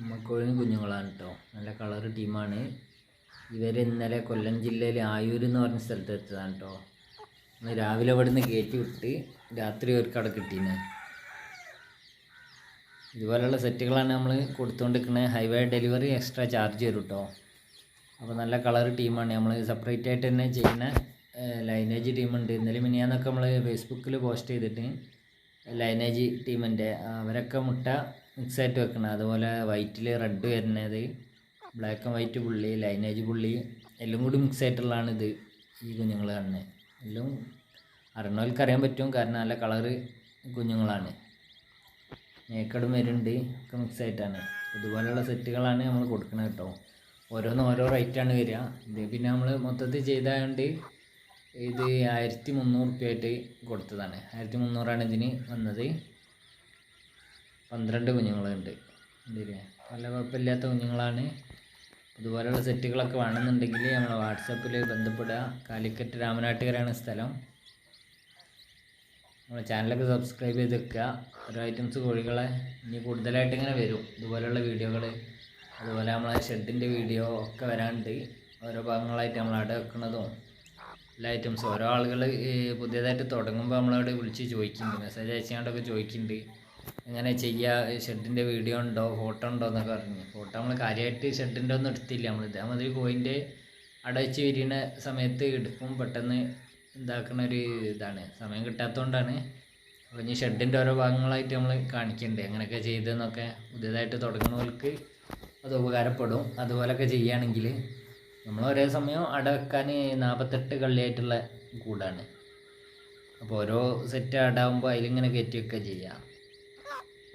അമ്മക്കോഴിന് കുഞ്ഞുങ്ങളാണ് കേട്ടോ നല്ല കളർ ടീമാണ്. ഇവർ ഇന്നലെ കൊല്ലം ജില്ലയിലെ ആയൂർ എന്ന് പറഞ്ഞ സ്ഥലത്ത് എത്തിയതാണ് കേട്ടോ രാവിലെ അവിടെ നിന്ന് കയറ്റി വിട്ട് രാത്രി അവർക്ക് അവിടെ കിട്ടീന്. ഇതുപോലെയുള്ള സെറ്റുകളാണ് നമ്മൾ കൊടുത്തുകൊണ്ടിരിക്കുന്നത് ഹൈവേ ഡെലിവറി എക്സ്ട്രാ ചാർജ് വരും കേട്ടോ അപ്പോൾ നല്ല കളർ ടീമാണ്. നമ്മൾ സെപ്പറേറ്റ് ആയിട്ട് തന്നെ ചെയ്യുന്ന ലൈനേജ് ടീമുണ്ട്. ഇന്നലെ മിനിയാന്നൊക്കെ നമ്മൾ ഫേസ്ബുക്കിൽ പോസ്റ്റ് ചെയ്തിട്ട് ലൈനേജ് ടീമിന്റെ അവരൊക്കെ മുട്ട മിക്സ് ആയിട്ട് വെക്കണം. അതുപോലെ വൈറ്റിൽ റെഡ് വരുന്നത് ബ്ലാക്ക് ആൻഡ് വൈറ്റ് പുള്ളി ലൈനേജ് പുള്ളി എല്ലാം കൂടി മിക്സ് ആയിട്ടുള്ളതാണ് ഇത് ഈ കുഞ്ഞുങ്ങൾ കാണുന്നത് എല്ലാം അറിയണവർക്ക് അറിയാൻ പറ്റും കാരണം നല്ല കളറ് കുഞ്ഞുങ്ങളാണ്. നേക്കടും വരുന്നുണ്ട് ഒക്കെ മിക്സ് ആയിട്ടാണ് ഇതുപോലെയുള്ള സെറ്റുകളാണ് നമ്മൾ കൊടുക്കുന്നത് കേട്ടോ. ഓരോന്ന് ഓരോ റേറ്റാണ് വരിക. ഇത് പിന്നെ നമ്മൾ മൊത്തത്തിൽ ചെയ്തതുകൊണ്ട് ഇത് ആയിരത്തി മുന്നൂറ് റുപ്യ ആയിട്ട് കൊടുത്തതാണ്. ആയിരത്തി മുന്നൂറാണ് ഇതിന് വന്നത്. പന്ത്രണ്ട് കുഞ്ഞുങ്ങളുണ്ട്. ഉണ്ടല്ലേ നല്ല കുഴപ്പമില്ലാത്ത കുഞ്ഞുങ്ങളാണ്. ഇതുപോലെയുള്ള സെറ്റുകളൊക്കെ വേണമെന്നുണ്ടെങ്കിൽ നമ്മൾ വാട്സപ്പിൽ ബന്ധപ്പെടുക. കാലിക്കറ്റ് രാമനാട്ടുകരാണ് സ്ഥലം. നമ്മുടെ ചാനലൊക്കെ സബ്സ്ക്രൈബ് ചെയ്ത് വെക്കുക. ഓരോ ഐറ്റംസ് കോഴികളെ ഇനി കൂടുതലായിട്ട് ഇങ്ങനെ വരും. ഇതുപോലെയുള്ള വീഡിയോകൾ. അതുപോലെ നമ്മളെ ഷെഡിന്റെ വീഡിയോ ഒക്കെ വരാനുണ്ട് ഓരോ ഭാഗങ്ങളായിട്ട് നമ്മൾ അവിടെ വെക്കുന്നതും എല്ലാ ഐറ്റംസും. ഓരോ ആളുകൾ പുതിയതായിട്ട് തുടങ്ങുമ്പോൾ നമ്മളവിടെ വിളിച്ച് ചോദിക്കുന്നുണ്ട്. മെസ്സേജ് അയച്ചുകൊണ്ടൊക്കെ ചോദിക്കുന്നുണ്ട്. എങ്ങനെ ചെയ്യുക ഷെഡിന്റെ വീഡിയോ ഉണ്ടോ? ഫോട്ടോ ഉണ്ടോ എന്നൊക്കെ പറഞ്ഞു. ഫോട്ടോ നമ്മൾ കാര്യമായിട്ട് ഷെഡിന്റെ ഒന്നും എടുത്തില്ല. നമ്മൾ ഇതേമാതിരി കോയിന്റെ അടച്ച് വിരിയണ സമയത്ത് എടുക്കും. പെട്ടെന്ന് ഇതാക്കുന്ന ഒരു ഇതാണ്. സമയം കിട്ടാത്തതുകൊണ്ടാണ് അപ്പോൾ ഇനി ഷെഡിന്റെ ഓരോ ഭാഗങ്ങളായിട്ട് നമ്മൾ കാണിക്കണ്ടേ? അങ്ങനെയൊക്കെ ചെയ്തതെന്നൊക്കെ പുതിയതായിട്ട് തുടങ്ങുന്നവർക്ക് അത് ഉപകാരപ്പെടും. അതുപോലെയൊക്കെ ചെയ്യുകയാണെങ്കിൽ നമ്മൾ ഒരേ സമയം അട വെക്കാൻ നാൽപ്പത്തെട്ട് കള്ളിയായിട്ടുള്ള കൂടാണ്. അപ്പോൾ ഓരോ സെറ്റ് അടാകുമ്പോൾ അതിലിങ്ങനെ കയറ്റി വെക്കുക ചെയ്യാം.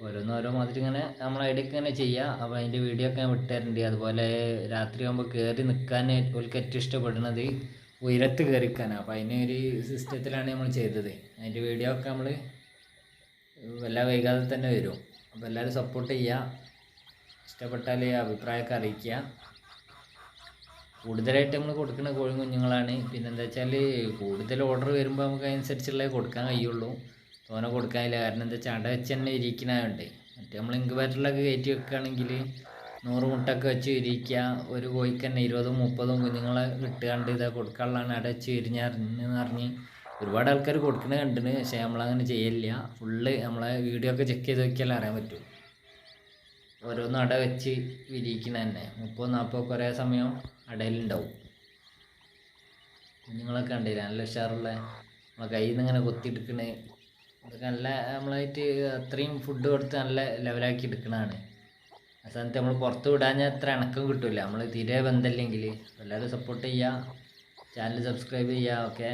ഓരോന്ന് ഓരോ മാതിരി ഇങ്ങനെ നമ്മളെ ഇടയ്ക്ക് ഇങ്ങനെ ചെയ്യുക അപ്പോൾ അതിന്റെ വീഡിയോ ഒക്കെ ഞാൻ വിട്ടുതരുന്നുണ്ട് അതുപോലെ രാത്രി ആകുമ്പോൾ കയറി നിൽക്കാൻ ഓൾക്ക് ഏറ്റവും ഇഷ്ടപ്പെടുന്നത് ഉയരത്ത് കയറിക്കാനാണ് അപ്പോൾ അതിന് ഒരു സിസ്റ്റത്തിലാണ് നമ്മൾ ചെയ്തത്. അതിന്റെ വീഡിയോ ഒക്കെ നമ്മൾ വല്ല വൈകാതെ തന്നെ വരും. അപ്പോൾ എല്ലാവരും സപ്പോർട്ട് ചെയ്യുക ഇഷ്ടപ്പെട്ടാൽ അഭിപ്രായമൊക്കെ അറിയിക്കുക കൂടുതലായിട്ട് നമ്മൾ കൊടുക്കുന്ന കോഴി കുഞ്ഞുങ്ങളാണ്. പിന്നെന്താ വെച്ചാൽ കൂടുതൽ ഓർഡർ വരുമ്പോൾ നമുക്ക് അതിനനുസരിച്ചുള്ളത് കൊടുക്കാൻ കഴിയുള്ളൂ. തോനെ കൊടുക്കാനില്ല. കാരണം എന്താ വെച്ചാൽ അട വെച്ച് തന്നെ ഇരിക്കണതുകൊണ്ട്. മറ്റേ നമ്മൾ ഇൻക്യുബേറ്ററിലൊക്കെ കയറ്റി വെക്കുകയാണെങ്കിൽ നൂറ് മുട്ടൊക്കെ വെച്ച് ഇരിക്കുക ഒരു കോഴിക്ക് തന്നെ ഇരുപതും മുപ്പതും കുഞ്ഞുങ്ങളെ കിട്ടുകണ്ട് ഇതാ കൊടുക്കാനുള്ളതാണ്. അട വെച്ച് പറഞ്ഞ് ഒരുപാട് ആൾക്കാർ കൊടുക്കുന്നത് കണ്ടിന്. പക്ഷേ നമ്മളങ്ങനെ ചെയ്യില്ല ഫുള്ള് നമ്മളെ വീഡിയോ ഒക്കെ ചെക്ക് ചെയ്ത് നോക്കിയാലേ അറിയാൻ പറ്റൂ. ഓരോന്നും അട വെച്ച് വിരിയിക്കണ തന്നെ. മുപ്പത് നാൽപ്പതൊക്കെ ഒരേ സമയം അടയിലുണ്ടാവും. കുഞ്ഞുങ്ങളൊക്കെ കണ്ടില്ല നല്ല ഉഷാറുള്ള നമ്മളെ കയ്യിൽ നിന്ന് ഇങ്ങനെ കൊത്തിയെടുക്കണേ അതൊക്കെ നല്ല നമ്മളായിട്ട് അത്രയും ഫുഡ് കൊടുത്ത് നല്ല ലെവലാക്കി എടുക്കണതാണ്. ആ സ്ഥാനത്ത് നമ്മൾ പുറത്ത് വിടാഞ്ഞാൽ അത്ര ഇണക്കം കിട്ടില്ല നമ്മൾ തീരെ ബന്ധമില്ലെങ്കിൽ എല്ലാവരും സപ്പോർട്ട് ചെയ്യുക ചാനൽ സബ്സ്ക്രൈബ് ചെയ്യുക ഓക്കെ?